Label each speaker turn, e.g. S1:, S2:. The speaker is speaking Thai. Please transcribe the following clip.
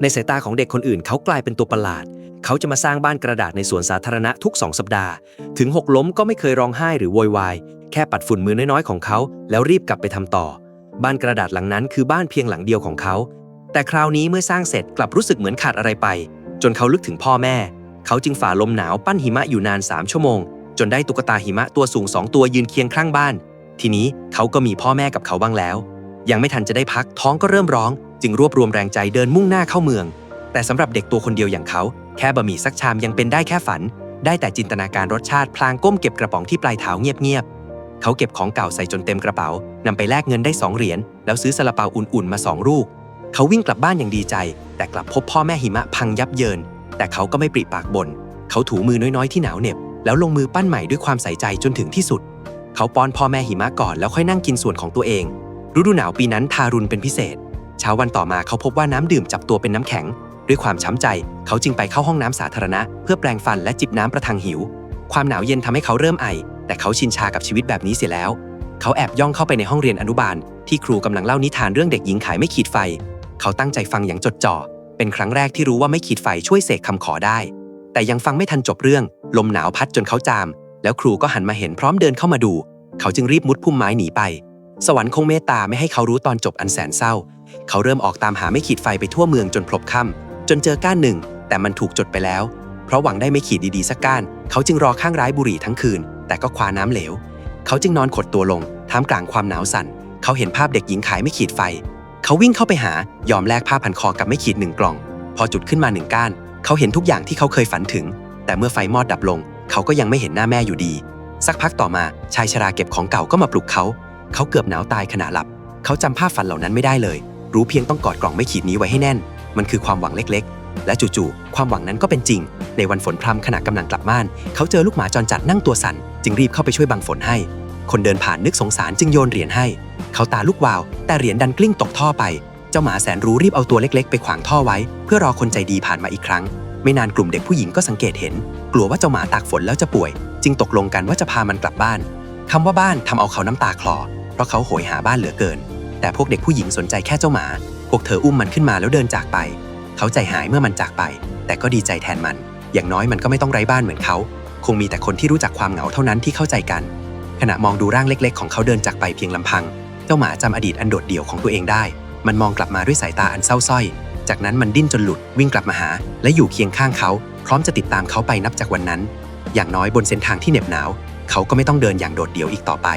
S1: ในสายตาของเด็กคนอื่นเขากลายเป็นตัวประหลาด เขาจะมาสร้างบ้านกระดาษในสวนสาธารณะทุกสองสัปดาห์ ถึงหกล้มก็ไม่เคยร้องไห้หรือโวยวาย แค่ปัดฝุ่นมือน้อยๆของเขา แล้วรีบกลับไปทำต่อ บ้านกระดาษหลังนั้นคือบ้านเพียงหลังเดียวของเขา แต่คราวนี้เมื่อสร้างเสร็จกลับรู้สึกเหมือนขาดอะไรไป จนเขาลึกถึงพ่อแม่ เขาจึงฝ่าลมหนาวปั้นหิมะอยู่นาน3ชั่วโมง จนได้ตุ๊กตาหิมะตัวสูง2ตัวยืนเคียงข้างบ้าน ทีนี้เขาก็มีพ่อแม่กับเขาบ้างแล้ว ยังไม่ทันจะได้พักท้องก็เริ่มร้อง จึงรวบรวมแรงใจเดินมุ่งหน้าเข้าเมือง แต่สำหรับเด็กตัวคนเดียวอย่างเขา แค่บะหมี่สักชามยังเป็นได้แค่ฝัน ได้แต่จินตนาการรสชาติพลางก้มเก็บกระป๋องที่ปลายเท้าเงียบๆเขาเก็บของเก่าใส่จนเต็มกระเป๋านำไปแลกเงินได้สองเหรียญแล้วซื้อซาลาเปาอุ่นๆมาสองลูกเขาวิ่งกลับบ้านอย่างดีใจ แต่กลับพบพ่อแม่หิมะพังยับเยิน แต่เขาก็ไม่ปริปากบน่นเขาถูมือน้อยๆที่หนาวเหน็บ แล้วลงมือปั้นใหม่ด้วยความใส่ใจจนถึงที่สุด เขาป้อนพ่อแม่หิมะก่อนแล้วค่อยนั่งกินส่วนของตัวเองฤดูหนาวปีนั้นทารุณเป็นพิเศษ เช้าวันต่อมาเขาพบว่าน้ำดื่มจับตัวเป็นน้ำแข็ง ด้วยความช้ำใจ เขาจึงไปเข้าห้องน้ำสาธารณะ เพื่อแปรงฟันและจิบน้ำประทังหิว ความหนาวเย็นทำให้เขาเริ่มไอ แต่เขาชินชากับชีวิตแบบนี้เสียแล้ว เขาแอบย่องเข้าไปในห้องเรียนอนุบาล ที่ครูกำลังเล่านิทานเรื่องเด็กหญิงขายไม่ขีดไฟ เขาตั้งใจฟังอย่างจดจ่อ เป็นครั้งแรกที่รู้ว่าไม่ขีดไฟช่วยเสกคำขอได้ แต่ยังฟังไม่ทันจบเรื่อง ลมหนาวพัดจนเขาจาม แล้วครูก็หันมาเห็นพร้อมเดินเข้ามาดู เขาจึงรีบมุดพุ่มไม้หนีไป สวรรค์คงเมตตาไม่ให้เขารู้ตอนจบอันแสนเศร้า เขาเริ่มออกตามหาไม่ขีดไฟไปทั่วเมืองจนพลบค่ำจนเจอก้านหนึ่ง แต่มันถูกจดไปแล้ว เพราะหวังได้ไม่ขีดดีๆสักก้าน เขาจึงรอข้างร้ายบุหรี่ทั้งคืน แต่ก็คว้าน้ำเหลว เขาจึงนอนขดตัวลงท่ามกลางความหนาวสั่น เขาเห็นภาพเด็กหญิงขายไม่ขีดไฟ เขาวิ่งเข้าไปหายอมแลกผ้าพันคอกับไม่ขีดหนึ่งกล่อง พอจุดขึ้นมาหนึ่งก้าน เขาเห็นทุกอย่างที่เขาเคยฝันถึง แต่เมื่อไฟมอดดับลง เขาก็ยังไม่เห็นหน้าแม่อยู่ดี สักพักต่อมาชายชราเก็บของเก่าก็มาปลุกเขา เขาเกือบหนาวตายขณะหลับ เขาจำภาพฝันเหล่านั้นไม่ได้เลย รู้เพียงต้องกอดกล่องไม่ขีดนี้ไว้ให้แน่น มันคือความหวังเล็กๆ และจู่ๆ ความหวังนั้นก็เป็นจริง ในวันฝนพรำขณะกำลังกลับบ้าน เขาเจอลูกหมาจรจัดนั่งตัวสั่น จึงรีบเข้าไปช่วยบังฝนให้ คนเดินผ่านนึกสงสารจึงโยนเหรียญให้ เขาตาลูกวาว แต่เหรียญดันกลิ้งตกท่อไป เจ้าหมาแสนรู้รีบเอาตัวเล็ก ๆ ไปขวางท่อไว้ เพื่อรอคนใจดีผ่านมาอีกครั้ง ไม่นานกลุ่มเด็กผู้หญิงก็สังเกตเห็น กลัวว่าเจ้าหมาตากฝนแล้วจะป่วย จึงตกลงกันว่าจะพามันกลับบ้านคำว่าบ้านทำเอาเขาน้ำตาคลอ เพราะเขาโหยหาบ้านเหลือเกิน แต่พวกเด็กผู้หญิงสนใจแค่เจ้าหมา พวกเธออุ้มมันขึ้นมาแล้วเดินจากไป เขาใจหายเมื่อมันจากไป แต่ก็ดีใจแทนมัน อย่างน้อยมันก็ไม่ต้องไร้บ้านเหมือนเขา คงมีแต่คนที่รู้จักความเหงาเท่านั้นที่เข้าใจกัน ขณะมองดูร่างเล็ก ๆ ของเขาเดินจากไปเพียงลำพัง เจ้าหมาจำอดีตอันโดดเดี่ยวของตัวเองได้ มันมองกลับมาด้วยสายตาอันเศร้าส้อย จากนั้นมันดิ้นจนหลุดวิ่งกลับมาหา และอยู่เคียงข้างเขา พร้อมจะติดตามเขาไปนับจากวันนั้น อย่างน้อยบนเส้นทางที่เหน็บหนาว เขาก็ไม่ต้องเดินอย่างโดดเดี่ยวอีกต่อไป